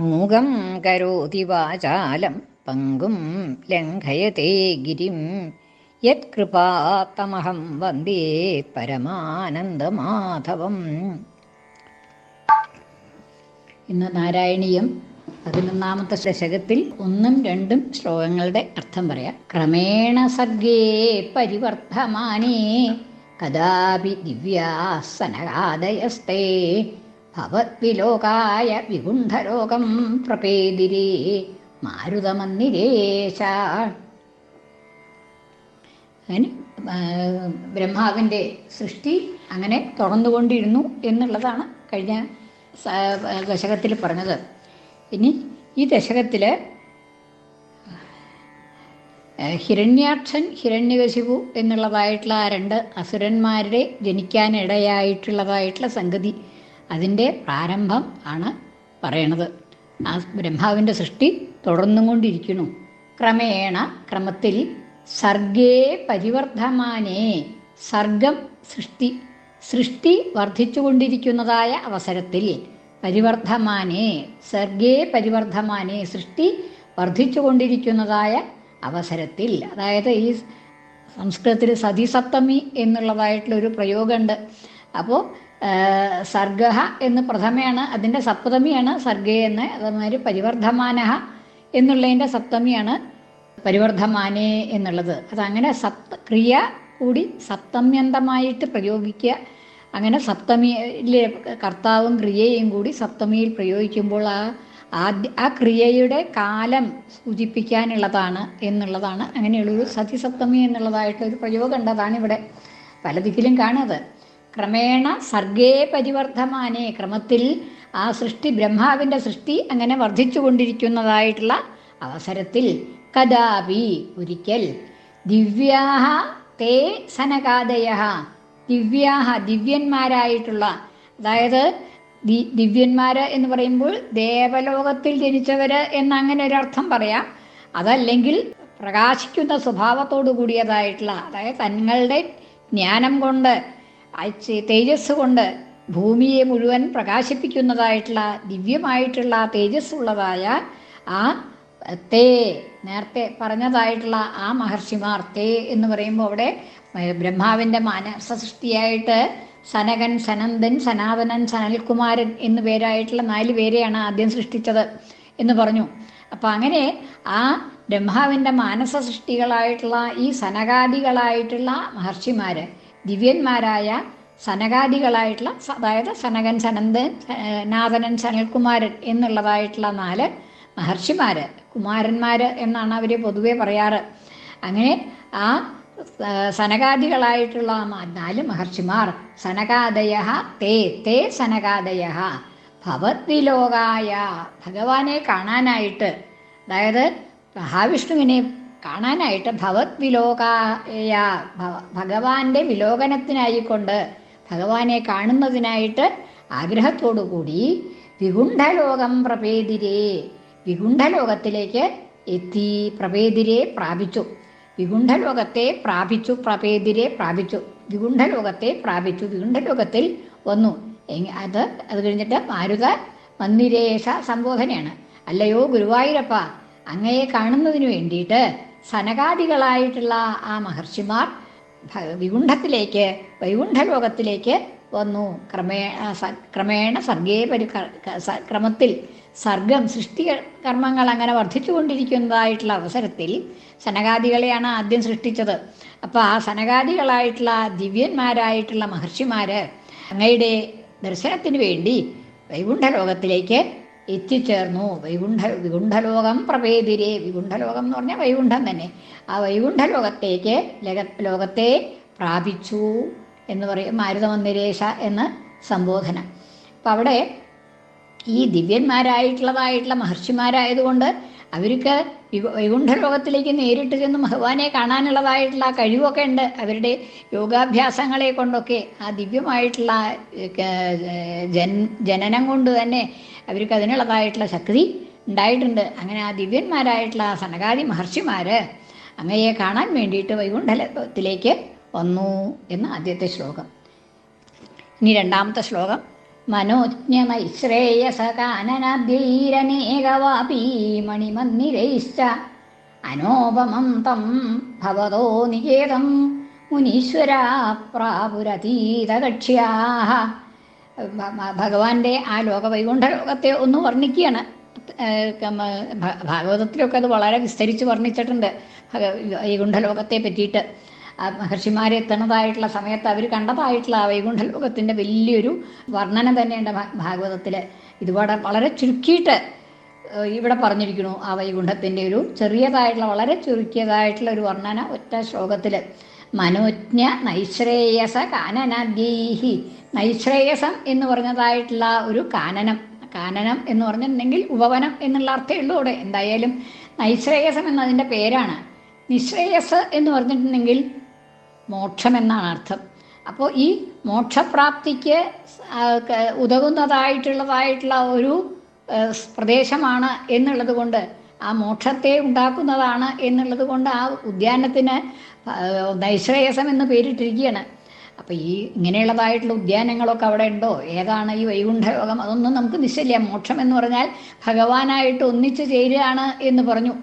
മൂകം കരോതി വാചാലം പങ്കും ലംഘയത്തെ ഗിരിം. യത്കൃപാത്തമഹം വന്ദേ പരമാനന്ദമാധവം. ഇന്ന് നാരായണീയം പതിനൊന്നാമത്തെ ദശകത്തിൽ ഒന്നും രണ്ടും ശ്ലോകങ്ങളുടെ അർത്ഥം പറയാം. ക്രമേണ സർഗേ പരിവർത്തമാനേ കഥാപി ദിവ്യാസനകാദയസ്തേ ഭവദ്വിലോകായ വികുണ്ഠലോകം പ്രപേതിരേ മാരുതമന്ദിരേശ അങ്ങനെ ബ്രഹ്മാവിന്റെ സൃഷ്ടി അങ്ങനെ തുറന്നുകൊണ്ടിരുന്നു എന്നുള്ളതാണ് കഴിഞ്ഞ ദശകത്തിൽ പറഞ്ഞത്. ഇനി ഈ ദശകത്തിൽ ഹിരണ്യാക്ഷൻ ഹിരണ്യകശിപു എന്നുള്ളതായിട്ടുള്ള ആ രണ്ട് അസുരന്മാരുടെ ജനിക്കാനിടയായിട്ടുള്ളതായിട്ടുള്ള സംഗതി അതിന്റെ പ്രാരംഭം ആണ് പറയണത്. ആ ബ്രഹ്മാവിന്റെ സൃഷ്ടി തുടർന്നും കൊണ്ടിരിക്കുന്നു ക്രമേണ ക്രമത്തിൽ സർഗേ പരിവർദ്ധമാനേ സർഗം സൃഷ്ടി. സൃഷ്ടി വർദ്ധിച്ചുകൊണ്ടിരിക്കുന്നതായ അവസരത്തിൽ പരിവർദ്ധമാനേ സർഗേ പരിവർദ്ധമാനേ സൃഷ്ടി വർദ്ധിച്ചുകൊണ്ടിരിക്കുന്നതായ അവസരത്തിൽ. അതായത് ഈ സംസ്കൃതത്തിൽ സതിസപ്തമി എന്നുള്ളതായിട്ടുള്ളൊരു പ്രയോഗമുണ്ട്. അപ്പോൾ സർഗ എന്ന് പ്രഥമയാണ് അതിന്റെ സപ്തമിയാണ് സർഗേ എന്ന് അതേമാതിരി പരിവർദ്ധമാനഹ എന്നുള്ളതിന്റെ സപ്തമിയാണ് പരിവർദ്ധമാനേ എന്നുള്ളത്. അതങ്ങനെ സപ്ത ക്രിയ കൂടി സപ്തമ്യന്തമായിട്ട് പ്രയോഗിക്കുക. അങ്ങനെ സപ്തമിയിലെ കർത്താവും ക്രിയയും കൂടി സപ്തമിയിൽ പ്രയോഗിക്കുമ്പോൾ ആ ആദ്യ ആ ക്രിയയുടെ കാലം സൂചിപ്പിക്കാനുള്ളതാണ് എന്നുള്ളതാണ്. അങ്ങനെയുള്ളൊരു സതിസപ്തമി എന്നുള്ളതായിട്ടൊരു പ്രയോഗം ഉണ്ട് ഇവിടെ പല ദിക്കിലും കാണുന്നത്. ക്രമേണ സർഗേ പരിവർദ്ധമാനേ ക്രമത്തിൽ ആ സൃഷ്ടി ബ്രഹ്മാവിന്റെ സൃഷ്ടി അങ്ങനെ വർദ്ധിച്ചു കൊണ്ടിരിക്കുന്നതായിട്ടുള്ള അവസരത്തിൽ കഥാപി ഒരിക്കൽ ദിവ്യാഹ തേ സനകാദയ ദിവ്യാഹ ദിവ്യന്മാരായിട്ടുള്ള അതായത് ദിവ്യന്മാർ എന്ന് പറയുമ്പോൾ ദേവലോകത്തിൽ ജനിച്ചവർ എന്നങ്ങനെ ഒരർത്ഥം പറയാം. അതല്ലെങ്കിൽ പ്രകാശിക്കുന്ന സ്വഭാവത്തോടു കൂടിയതായിട്ടുള്ള അതായത് തങ്ങളുടെ ജ്ഞാനം കൊണ്ട് തേജസ് കൊണ്ട് ഭൂമിയെ മുഴുവൻ പ്രകാശിപ്പിക്കുന്നതായിട്ടുള്ള ദിവ്യമായിട്ടുള്ള തേജസ് ഉള്ളതായ ആ തേ നേരത്തെ പറഞ്ഞതായിട്ടുള്ള ആ മഹർഷിമാർ തേ എന്ന് പറയുമ്പോൾ അവിടെ ബ്രഹ്മാവിന്റെ മാനസ സൃഷ്ടിയായിട്ട് സനകൻ സനന്ദൻ സനാതനൻ സനൽകുമാരൻ എന്നു പേരായിട്ടുള്ള നാല് പേരെയാണ് ആദ്യം സൃഷ്ടിച്ചത് എന്ന് പറഞ്ഞു. അപ്പം അങ്ങനെ ആ ബ്രഹ്മാവിന്റെ മാനസ സൃഷ്ടികളായിട്ടുള്ള ഈ സനകാദികളായിട്ടുള്ള മഹർഷിമാർ ദിവ്യന്മാരായ സനകാദികളായിട്ടുള്ള അതായത് സനകൻ സനന്ദൻ നാഥനൻ സനൽകുമാരൻ എന്നുള്ളതായിട്ടുള്ള നാല് മഹർഷിമാർ കുമാരന്മാർ എന്നാണ് അവർ പൊതുവെ പറയാറ്. അങ്ങനെ ആ സനകാദികളായിട്ടുള്ള നാല് മഹർഷിമാർ സനകാദയ തേ തേ സനകാദയ ഭവദ്വിലോകായ ഭഗവാനെ കാണാനായിട്ട് അതായത് മഹാവിഷ്ണുവിനെ കാണാനായിട്ട് ഭവദ്വിലോകായ ഭഗവാന്റെ വിലോകനത്തിനായിക്കൊണ്ട് ഭഗവാനെ കാണുന്നതിനായിട്ട് ആഗ്രഹത്തോടു കൂടി വികുണ്ഠലോകം പ്രപേതിരേ വികുണ്ഠലോകത്തിലേക്ക് എത്തി പ്രപേതിരെ പ്രാപിച്ചു. വികുണ്ഠലോകത്തെ പ്രാപിച്ചു പ്രപേതിരെ പ്രാപിച്ചു. വികുണ്ഠലോകത്തെ പ്രാപിച്ചു വികുണ്ഠലോകത്തിൽ വന്നു. അത് അത് കഴിഞ്ഞിട്ട് മാരുത മന്ദിരേഷ സംബോധനയാണ്. അല്ലയോ ഗുരുവായൂരപ്പ അങ്ങയെ കാണുന്നതിന് വേണ്ടിയിട്ട് സനകാദികളായിട്ടുള്ള ആ മഹർഷിമാർ വികുണ്ഠത്തിലേക്ക് വൈകുണ്ഠലോകത്തിലേക്ക് വന്നു. ക്രമേ ക്രമേണ സർഗേ പരി ക്രമത്തിൽ സർഗം സൃഷ്ടി കർമ്മങ്ങൾ അങ്ങനെ വർദ്ധിച്ചുകൊണ്ടിരിക്കുന്നതായിട്ടുള്ള അവസരത്തിൽ സനകാദികളെയാണ് ആദ്യം സൃഷ്ടിച്ചത്. അപ്പോൾ ആ സനകാദികളായിട്ടുള്ള ദിവ്യന്മാരായിട്ടുള്ള മഹർഷിമാർ അങ്ങയുടെ ദർശനത്തിന് വേണ്ടി വൈകുണ്ഠലോകത്തിലേക്ക് എത്തിച്ചേർന്നു. വൈകുണ്ഠ വികുണ്ഠലോകം പ്രഭേതിരെ വികുണ്ഠലോകം എന്ന് പറഞ്ഞാൽ വൈകുണ്ഠം തന്നെ. ആ വൈകുണ്ഠലോകത്തേക്ക് ലക ലോകത്തെ പ്രാപിച്ചു എന്ന് പറയും മാരുതമന്ദിരേശ എന്ന് സംബോധന. അപ്പം അവിടെ ഈ ദിവ്യന്മാരായിട്ടുള്ളതായിട്ടുള്ള മഹർഷിമാരായതുകൊണ്ട് അവർക്ക് വൈകുണ്ഠലോകത്തിലേക്ക് നേരിട്ട് ചെന്ന് ഭഗവാനെ കാണാനുള്ളതായിട്ടുള്ള കഴിവൊക്കെ ഉണ്ട്. അവരുടെ യോഗാഭ്യാസങ്ങളെ കൊണ്ടൊക്കെ ആ ദിവ്യമായിട്ടുള്ള ജൻ ജനനം കൊണ്ട് തന്നെ അവർക്ക് അതിനുള്ളതായിട്ടുള്ള ശക്തി ഉണ്ടായിട്ടുണ്ട്. അങ്ങനെ ആ ദിവ്യന്മാരായിട്ടുള്ള ആ സനകാദി മഹർഷിമാർ അങ്ങയെ കാണാൻ വേണ്ടിയിട്ട് വൈകുണ്ഠലത്തിലേക്ക് വന്നു എന്ന് ആദ്യത്തെ ശ്ലോകം. ഇനി രണ്ടാമത്തെ ശ്ലോകം. മനോജ്ഞമൈശ്രേയസ കാനനാദ്യൈരനേകവാപീ മണിമന്ദിരൈശ്ച അനോപമം തം ഭവതോ നികേതം മുനീശ്വരാ പ്രാപുരതീതകക്ഷ്യാ ഭഗവാന്റെ ആ ലോകവൈകുണ്ഠ ലോകത്തെ ഒന്ന് വർണിക്കുകയാണ്. ഭാഗവതത്തിലൊക്കെ അത് വളരെ വിസ്തരിച്ച് വർണിച്ചിട്ടുണ്ട്. വൈകുണ്ഠ ലോകത്തെ പറ്റിയിട്ട്. മഹർഷിമാരെ എത്തണതായിട്ടുള്ള സമയത്ത് അവർ കണ്ടതായിട്ടുള്ള ആ വൈകുണ്ഠ ലോകത്തിന്റെ വലിയൊരു വർണന തന്നെയുണ്ട് ഭാഗവതത്തിൽ ഇതുപോലെ വളരെ ചുരുക്കിയിട്ട് ഇവിടെ പറഞ്ഞിരിക്കുന്നു ആ വൈകുണ്ഠത്തിന്റെ ഒരു ചെറിയതായിട്ടുള്ള വളരെ ചുരുക്കിയതായിട്ടുള്ള ഒരു വർണന ഒറ്റ ശ്ലോകത്തിൽ മനോജ്ഞ നൈശ്രേയസ കാനനാദ്യൈഹി. നൈശ്രേയസം എന്ന് പറഞ്ഞതായിട്ടുള്ള ഒരു കാനനം. കാനനം എന്ന് പറഞ്ഞിട്ടുണ്ടെങ്കിൽ ഉപവനം എന്നുള്ള അർത്ഥമേ ഉള്ളൂ എന്തായാലും നൈശ്രേയസം എന്നതിന്റെ പേരാണ്. നിശ്രേയസ് എന്ന് പറഞ്ഞിട്ടുണ്ടെങ്കിൽ മോക്ഷം എന്നാണ് അർത്ഥം. അപ്പോൾ ഈ മോക്ഷപ്രാപ്തിക്ക് ഉതകുന്നതായിട്ടുള്ളതായിട്ടുള്ള ഒരു പ്രദേശമാണ് എന്നുള്ളത് കൊണ്ട് ആ മോക്ഷത്തെ ഉണ്ടാക്കുന്നതാണ് എന്നുള്ളത് കൊണ്ട് ആ ഉദ്യാനത്തിന് നൈശ്രേയസം എന്ന് പേരിട്ടിരിക്കുകയാണ്. അപ്പോൾ ഈ ഇങ്ങനെയുള്ളതായിട്ടുള്ള ഉദ്യാനങ്ങളൊക്കെ അവിടെ ഉണ്ടോ? ഏതാണ് ഈ വൈകുണ്ഠയോഗം അതൊന്നും നമുക്ക് നിശ്ചയില്ല. മോക്ഷം എന്ന് പറഞ്ഞാൽ ഭഗവാനായിട്ട് ഒന്നിച്ചു ചേരുകയാണ് എന്ന് പറഞ്ഞു.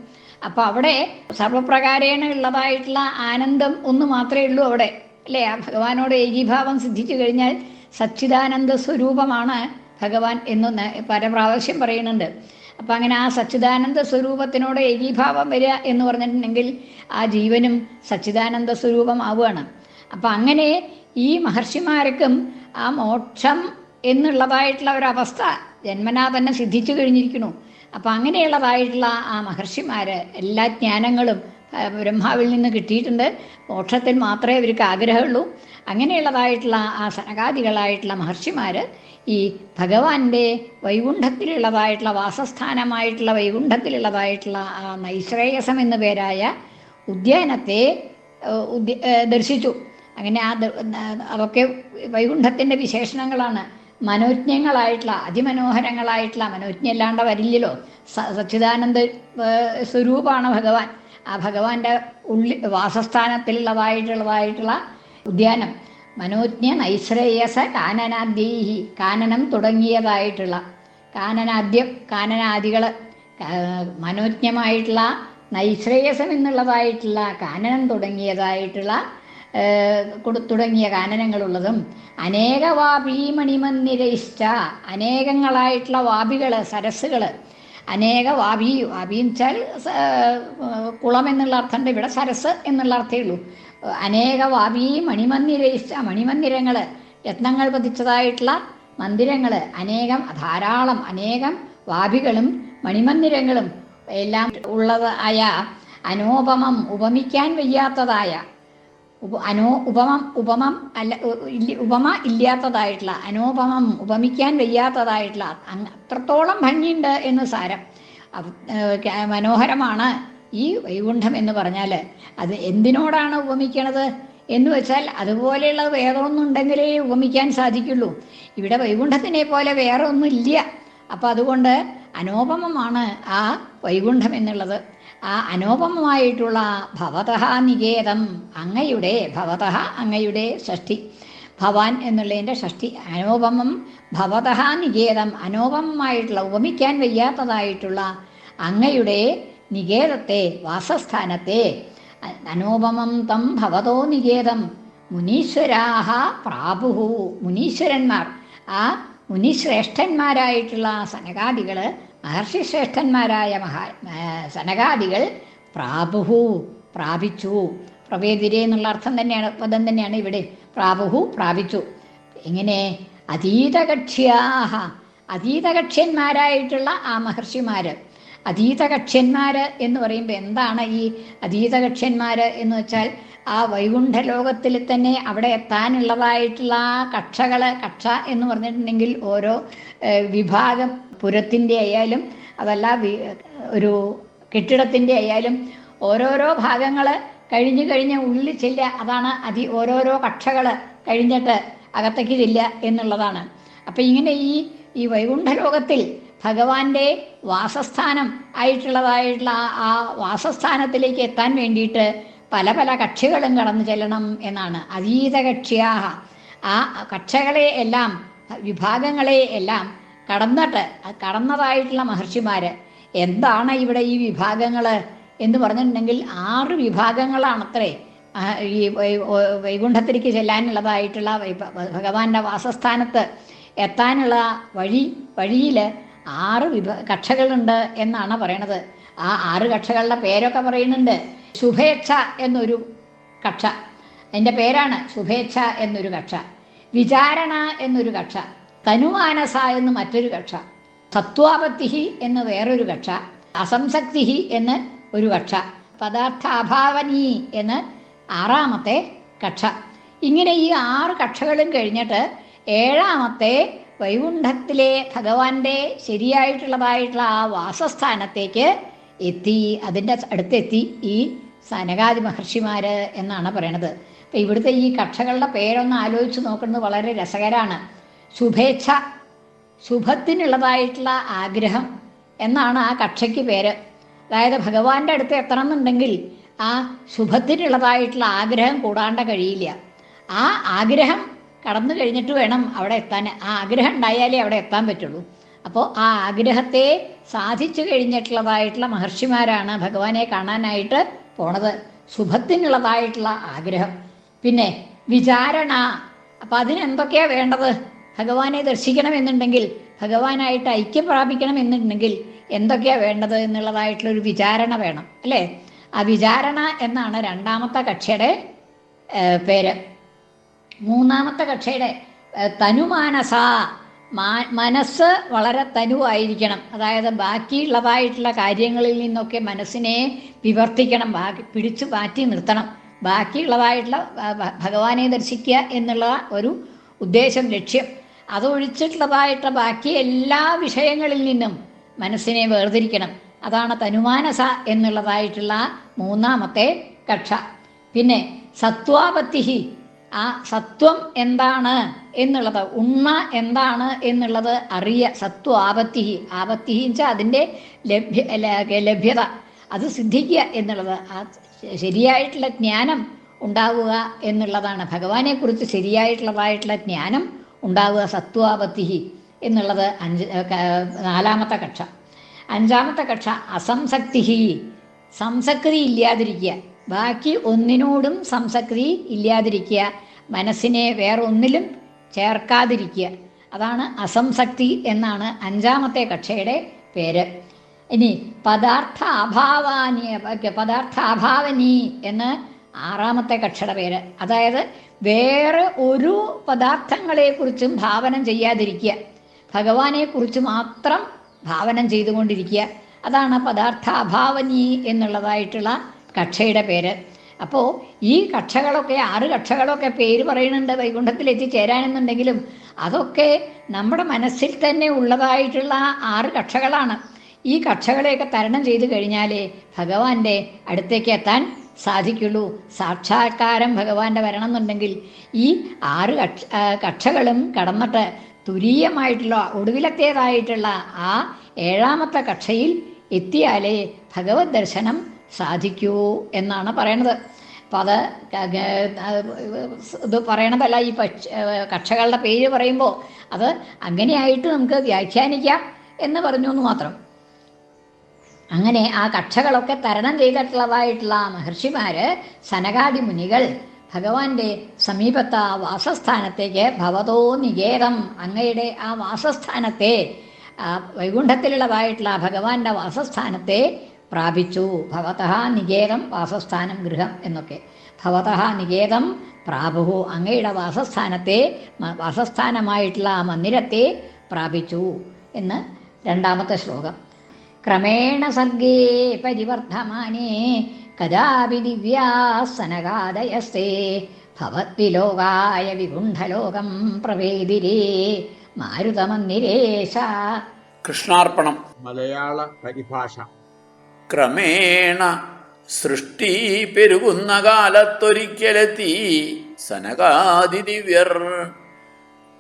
അപ്പോൾ അവിടെ സർവപ്രകാരേണ ഉള്ളതായിട്ടുള്ള ആനന്ദം ഒന്ന് മാത്രമേ ഉള്ളൂ അവിടെ. അല്ലേ? ആ ഭഗവാനോട് ഏകീഭാവം സിദ്ധിച്ചു കഴിഞ്ഞാൽ സച്ചിദാനന്ദ സ്വരൂപമാണ് ഭഗവാൻ എന്ന് പരപ്രാവശ്യം പറയുന്നുണ്ട്. അപ്പം അങ്ങനെ ആ സച്ചിദാനന്ദ സ്വരൂപത്തിനോട് ഏകീഭാവം വരിക എന്ന് പറഞ്ഞിട്ടുണ്ടെങ്കിൽ ആ ജീവനും സച്ചിദാനന്ദ സ്വരൂപമാവുകയാണ് അപ്പം അങ്ങനെ ഈ മഹർഷിമാർക്കും ആ മോക്ഷം എന്നുള്ളതായിട്ടുള്ള ഒരവസ്ഥ ജന്മനാ തന്നെ സിദ്ധിച്ചു കഴിഞ്ഞിരിക്കുന്നു. അപ്പം അങ്ങനെയുള്ളതായിട്ടുള്ള ആ മഹർഷിമാർ എല്ലാ ജ്ഞാനങ്ങളും ബ്രഹ്മാവിൽ നിന്ന് കിട്ടിയിട്ടുണ്ട്. മോക്ഷത്തിൽ മാത്രമേ അവർക്ക് ആഗ്രഹമുള്ളൂ. അങ്ങനെയുള്ളതായിട്ടുള്ള ആ സനകാദികളായിട്ടുള്ള മഹർഷിമാർ ഈ ഭഗവാന്റെ വൈകുണ്ഠത്തിലുള്ളതായിട്ടുള്ള വാസസ്ഥാനമായിട്ടുള്ള വൈകുണ്ഠത്തിലുള്ളതായിട്ടുള്ള ആ നൈശ്രേയസം എന്നു പേരായ ഉദ്യാനത്തെ ഉദ്യ- ദർശിച്ചു. അങ്ങനെ ആ അതൊക്കെ വൈകുണ്ഠത്തിന്റെ വിശേഷണങ്ങളാണ്. മനോജ്ഞങ്ങളായിട്ടുള്ള അതിമനോഹരങ്ങളായിട്ടുള്ള മനോജ്ഞ അല്ലാണ്ട് വരില്ലല്ലോ സച്ചിദാനന്ദ സ്വരൂപമാണ് ഭഗവാൻ. ആ ഭഗവാന്റെ ഉള്ളി വാസസ്ഥാനത്തിലുള്ളതായിട്ടുള്ളതായിട്ടുള്ള ഉദ്യാനം. മനോജ്ഞ നൈശ്രേയസ കാനനാദ്യൈഹി കാനനം തുടങ്ങിയതായിട്ടുള്ള കാനനാദ്യം കാനനാദികൾ മനോജ്ഞമായിട്ടുള്ള നൈശ്രേയസം എന്നുള്ളതായിട്ടുള്ള കാനനം തുടങ്ങിയതായിട്ടുള്ള തുടങ്ങിയ കാനനങ്ങളുള്ളതും അനേക വാ മണിമന്ദിരയിഷ്ട അനേകങ്ങളായിട്ടുള്ള വാപികൾ സരസ്സുകൾ അനേക വാപി വാപി വെച്ചാൽ കുളം എന്നുള്ള അർത്ഥമുണ്ട് ഇവിടെ സരസ് എന്നുള്ള അർത്ഥമേ ഉള്ളൂ. അനേക വാപി മണിമന്ദിരയിഷ്ട മണിമന്ദിരങ്ങൾ രത്നങ്ങൾ പതിച്ചതായിട്ടുള്ള മന്ദിരങ്ങൾ അനേകം ധാരാളം അനേകം വാപികളും മണിമന്ദിരങ്ങളും എല്ലാം ഉള്ളതായ അനോപമം ഉപമിക്കാൻ വയ്യാത്തതായ അനോ ഉപമം ഉപമം അല്ല ഉപമ ഇല്ലാത്തതായിട്ടുള്ള അനോപമം ഉപമിക്കാൻ വയ്യാത്തതായിട്ടുള്ള അത്രത്തോളം ഭംഗിയുണ്ട് എന്ന് സാരം. മനോഹരമാണ് ഈ വൈകുണ്ഠം എന്ന് പറഞ്ഞാൽ. അത് എന്തിനോടാണ് ഉപമിക്കണത് എന്ന് വെച്ചാൽ അതുപോലെയുള്ള വേറെ ഒന്നും ഉണ്ടെങ്കിലേ ഉപമിക്കാൻ സാധിക്കുള്ളൂ. ഇവിടെ വൈകുണ്ഠത്തിനെ പോലെ വേറെ ഒന്നും ഇല്ല അപ്പം അതുകൊണ്ട് അനോപമമാണ് ആ വൈകുണ്ഠം എന്നുള്ളത്. ആ അനോപമമായിട്ടുള്ള ഭവതഹ നികേതം അങ്ങയുടെ ഭവതഹ അങ്ങയുടെ ഷഷ്ടി. ഭവാൻ എന്നുള്ളതിന്റെ ഷഷ്ടി. അനോപമം ഭവതഹ നികേതം അനോപമമായിട്ടുള്ള ഉപമിക്കാൻ വയ്യാത്തതായിട്ടുള്ള അങ്ങയുടെ നികേതത്തെ വാസസ്ഥാനത്തെ. അനോപമം തം ഭവതോ നികേതം മുനീശ്വരാഹ പ്രാപുഹു മുനീശ്വരന്മാർ. ആ മുനിശ്രേഷ്ഠന്മാരായിട്ടുള്ള സനകാദികൾ മഹർഷി ശ്രേഷ്ഠന്മാരായ മഹാ സനകാദികൾ പ്രാപുഹു പ്രാപിച്ചു. പ്രവേദിരെ എന്നുള്ള അർത്ഥം തന്നെയാണ് പദം തന്നെയാണ് ഇവിടെ പ്രാപുഹു പ്രാപിച്ചു. എങ്ങനെ അതീതകക്ഷ്യാഹ അതീതകക്ഷ്യന്മാരായിട്ടുള്ള ആ മഹർഷിമാർ അതീതകക്ഷ്യന്മാർ എന്ന് പറയുമ്പോൾ എന്താണ് ഈ അതീതകക്ഷ്യന്മാർ എന്ന് വെച്ചാൽ ആ വൈകുണ്ഠ ലോകത്തിൽ തന്നെ അവിടെ എത്താനുള്ളതായിട്ടുള്ള ആ കക്ഷകൾ കക്ഷ എന്ന് പറഞ്ഞിട്ടുണ്ടെങ്കിൽ ഓരോ വിഭാഗം പുരത്തിന്റെ ആയാലും അതല്ല ഒരു കെട്ടിടത്തിന്റെ ആയാലും ഓരോരോ ഭാഗങ്ങൾ കഴിഞ്ഞ് കഴിഞ്ഞ് ഉള്ളിൽ ചെല്ലുക. അതാണ് അതി ഓരോരോ കക്ഷകൾ കഴിഞ്ഞിട്ട് അകത്തേക്ക് ചെല്ലുക എന്നുള്ളതാണ്. അപ്പം ഇങ്ങനെ ഈ ഈ വൈകുണ്ഠ ലോകത്തിൽ ഭഗവാന്റെ വാസസ്ഥാനം ആയിട്ടുള്ളതായിട്ടുള്ള ആ- വാസസ്ഥാനത്തിലേക്ക് എത്താൻ വേണ്ടിയിട്ട് പല പല കക്ഷികളും കടന്നു ചെല്ലണം എന്നാണ്. അതീത കക്ഷിയാഹ ആ കക്ഷകളെ എല്ലാം വിഭാഗങ്ങളെ എല്ലാം കടന്നിട്ട് കടന്നതായിട്ടുള്ള മഹർഷിമാര് എന്താണ് ഇവിടെ ഈ വിഭാഗങ്ങൾ എന്ന് പറഞ്ഞിട്ടുണ്ടെങ്കിൽ ആറ് വിഭാഗങ്ങളാണത്രേ. ഈ വൈകുണ്ഠത്തിലേക്ക് ചെല്ലാനുള്ളതായിട്ടുള്ള ഭഗവാന്റെ വാസസ്ഥാനത്ത് എത്താനുള്ള വഴി വഴിയിൽ ആറ് വിഭ കക്ഷകളുണ്ട് എന്നാണ് പറയണത്. ആ ആറ് കക്ഷകളുടെ പേരൊക്കെ പറയുന്നുണ്ട്. ശുഭേച്ഛ എന്നൊരു കക്ഷ. അതിന്റെ പേരാണ് ശുഭേച്ഛ എന്നൊരു കക്ഷ. വിചാരണ എന്നൊരു കക്ഷ. തനുമാനസ എന്ന് മറ്റൊരു കക്ഷ. സത്വാപത്തി എന്ന് വേറൊരു കക്ഷ. അസംസക്തി എന്ന് ഒരു കക്ഷ. പദാർത്ഥ അഭാവനീ എന്ന് ആറാമത്തെ കക്ഷ. ഇങ്ങനെ ഈ ആറ് കക്ഷകളും കഴിഞ്ഞിട്ട് ഏഴാമത്തെ വൈകുണ്ഠത്തിലെ ഭഗവാന്റെ ശരിയായിട്ടുള്ളതായിട്ടുള്ള ആ വാസസ്ഥാനത്തേക്ക് എത്തി അതിന്റെ അടുത്തെത്തി ഈ സനകാദി മഹർഷിമാർ എന്നാണ് പറയണത്. അപ്പം ഇവിടുത്തെ ഈ കക്ഷകളുടെ പേരൊന്ന് ആലോചിച്ച് നോക്കുന്നത് വളരെ രസകരമാണ് ശുഭേച്ഛ ശുഭത്തിനുള്ളതായിട്ടുള്ള ആഗ്രഹം എന്നാണ് ആ കക്ഷയ്ക്ക് പേര്. അതായത് ഭഗവാന്റെ അടുത്ത് എത്തണം എന്നുണ്ടെങ്കിൽ ആ ശുഭത്തിനുള്ളതായിട്ടുള്ള ആഗ്രഹം കൂടാണ്ട കഴിയില്ല. ആ ആഗ്രഹം കടന്നു കഴിഞ്ഞിട്ട് വേണം അവിടെ എത്താൻ. ആ ആഗ്രഹം ഉണ്ടായാലേ അവിടെ എത്താൻ പറ്റുള്ളൂ. അപ്പോൾ ആ ആഗ്രഹത്തെ സാധിച്ചു കഴിഞ്ഞിട്ടുള്ളതായിട്ടുള്ള മഹർഷിമാരാണ് ഭഗവാനെ കാണാനായിട്ട് പോണത്. സുഭത്തിനുള്ളതായിട്ടുള്ള ആഗ്രഹം. പിന്നെ വിചാരണ. അപ്പം അതിനെന്തൊക്കെയാണ് വേണ്ടത്? ഭഗവാനെ ദർശിക്കണമെന്നുണ്ടെങ്കിൽ ഭഗവാനായിട്ട് ഐക്യം പ്രാപിക്കണം എന്നുണ്ടെങ്കിൽ എന്തൊക്കെയാണ് വേണ്ടത് എന്നുള്ളതായിട്ടുള്ള ഒരു വിചാരണ വേണം അല്ലേ? ആ വിചാരണ എന്നാണ് രണ്ടാമത്തെ കക്ഷിയുടെ പേര്. മൂന്നാമത്തെ കക്ഷയുടെ തനുമാനസ മനസ്സ് വളരെ തനുവായിരിക്കണം അതായത് ബാക്കിയുള്ളതായിട്ടുള്ള കാര്യങ്ങളിൽ നിന്നൊക്കെ മനസ്സിനെ വിവർത്തിക്കണം ബാക്കി പിടിച്ചു മാറ്റി നിർത്തണം. ബാക്കിയുള്ളതായിട്ടുള്ള ഭഗവാനെ ദർശിക്കുക എന്നുള്ള ഒരു ഉദ്ദേശം ലക്ഷ്യം. അതൊഴിച്ചിട്ടുള്ളതായിട്ട് ബാക്കി എല്ലാ വിഷയങ്ങളിൽ നിന്നും മനസ്സിനെ വേർതിരിക്കണം. അതാണ് തനുമാനസ എന്നുള്ളതായിട്ടുള്ള മൂന്നാമത്തെ കക്ഷ. പിന്നെ സത്വാപത്തിഹി ആ സത്വം എന്താണ് എന്നുള്ളത് ഉണ്മ എന്താണ് എന്നുള്ളത് അറിയ സത്വ ആപത്തിഹി. വെച്ചാൽ അതിന്റെ ലഭ്യ ലഭ്യത. അത് സിദ്ധിക്കുക എന്നുള്ളത്. ആ ശരിയായിട്ടുള്ള ജ്ഞാനം ഉണ്ടാവുക എന്നുള്ളതാണ്. ഭഗവാനെ ഭഗവാനെക്കുറിച്ച് ശരിയായിട്ടുള്ളതായിട്ടുള്ള ജ്ഞാനം ഉണ്ടാവുക സത്വാപത്തിഹി എന്നുള്ളത് അഞ്ച് നാലാമത്തെ കക്ഷ. അഞ്ചാമത്തെ കക്ഷ അസംസക്തി സംസക്തി ഇല്ലാതിരിക്കുക. ബാക്കി ഒന്നിനോടും സംസക്തി ഇല്ലാതിരിക്കുക. മനസ്സിനെ വേറൊന്നിലും ചേർക്കാതിരിക്കുക. അതാണ് അസംസക്തി എന്നാണ് അഞ്ചാമത്തെ കക്ഷയുടെ പേര്. ഇനി പദാർത്ഥ അഭാവാനി പദാർത്ഥ അഭാവനി എന്ന് ആറാമത്തെ കക്ഷയുടെ പേര്. അതായത് വേറെ ഒരു പദാർത്ഥങ്ങളെക്കുറിച്ചും ഭാവനം ചെയ്യാതിരിക്കുക. ഭഗവാനെക്കുറിച്ച് മാത്രം ഭാവനം ചെയ്തുകൊണ്ടിരിക്കുക. അതാണ് പദാർത്ഥ അഭാവനി എന്നുള്ളതായിട്ടുള്ള കക്ഷയുടെ പേര്. അപ്പോൾ ഈ കക്ഷകളൊക്കെ ആറ് കക്ഷകളൊക്കെ പേര് പറയുന്നുണ്ട് വൈകുണ്ഠത്തിൽ എത്തിച്ചേരാനെന്നുണ്ടെങ്കിലും അതൊക്കെ നമ്മുടെ മനസ്സിൽ തന്നെ ഉള്ളതായിട്ടുള്ള ആറ് കക്ഷകളാണ്. ഈ കക്ഷകളെയൊക്കെ തരണം ചെയ്തു കഴിഞ്ഞാലേ ഭഗവാന്റെ അടുത്തേക്ക് എത്താൻ സാധിക്കുള്ളൂ. സാക്ഷാത്കാരം ഭഗവാന്റെ വരണം എന്നുണ്ടെങ്കിൽ ഈ ആറ് കക്ഷ കക്ഷകളും കടന്നിട്ട് തുരീയമായിട്ടുള്ള ഒടുവിലത്തേതായിട്ടുള്ള ആ ഏഴാമത്തെ കക്ഷയിൽ എത്തിയാലേ ഭഗവത് ദർശനം സാധിക്കൂ എന്നാണ് പറയണത്. അപ്പം അത് ഇത് പറയണതല്ല ഈ പക്ഷ കക്ഷകളുടെ പേര് പറയുമ്പോൾ അത് അങ്ങനെയായിട്ട് നമുക്ക് വ്യാഖ്യാനിക്കാം എന്ന് പറഞ്ഞു എന്ന് മാത്രം. അങ്ങനെ ആ കക്ഷകളൊക്കെ തരണം ചെയ്തിട്ടുള്ളതായിട്ടുള്ള ആ മഹർഷിമാര് സനകാദി മുനികൾ ഭഗവാന്റെ സമീപത്ത് ആ വാസസ്ഥാനത്തേക്ക് ഭവതോ നികേതം അങ്ങയുടെ ആ വാസസ്ഥാനത്തെ വൈകുണ്ഠത്തിലുള്ളതായിട്ടുള്ള ഭഗവാന്റെ വാസസ്ഥാനത്തെ പ്രാപിച്ചു. ഭവതഃ നികേതം വാസസ്ഥാനം ഗൃഹം എന്നൊക്കെ. ഭവതഃ നികേതം പ്രാപുഹു. അങ്ങയുടെ വാസസ്ഥാനത്തെ വാസസ്ഥാനമായിട്ടുള്ള ആ മന്ദിരത്തെ പ്രാപിച്ചു എന്ന് രണ്ടാമത്തെ ശ്ലോകം. ക്രമേണ സർഗേ പരിവർദ്ധമാനേ കഥാപി ദിവ്യാസനകാദയസ്തേ ഭവദ്വിലോകായ വികുണ്ഠലോകം പ്രവേദിരേ. മാരുതമന്ദിരേശ. കൃഷ്ണാർപ്പണം. മലയാള പരിഭാഷ. ക്രമേണ സൃഷ്ടി പെരുകുന്ന കാലത്തൊരിക്കലെത്തി സനകാദി ദിവ്യർ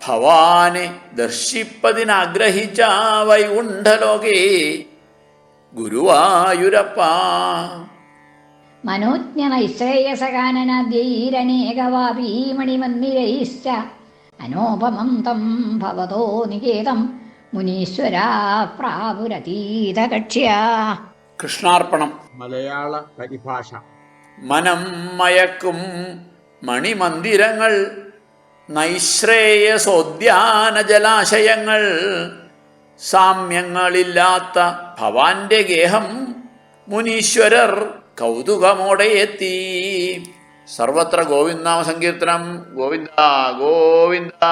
ഭവാനെ ദർശിപ്പതിനാഗ്രഹിച്ച വൈകുണ്ഠലോകേ ഗുരുവായൂരപ്പ. മനോജ്ഞ നൈശ്രേയസകാനനദ്യൈരനേകവാപീ മണിമന്ദിരൈശ്ച അനോപമം തം ഭവതോ നികേതം മുനീശ്വരാ പ്രാപുരതീതകക്ഷ്യാ കൃഷ്ണാർപ്പണം. മലയാള പരിഭാഷ. മനം മയക്കും മണിമന്ദിരങ്ങൾ നൈശ്രേയസോദ്യാന ജലാശയങ്ങൾ സാമ്യങ്ങളില്ലാത്ത ഭവാന്റെ ഗേഹം മുനീശ്വരർ കൗതുകമോടെ എത്തി. സർവത്ര ഗോവിന്ദാമ സങ്കീർത്തനം. ഗോവിന്ദ ഗോവിന്ദ.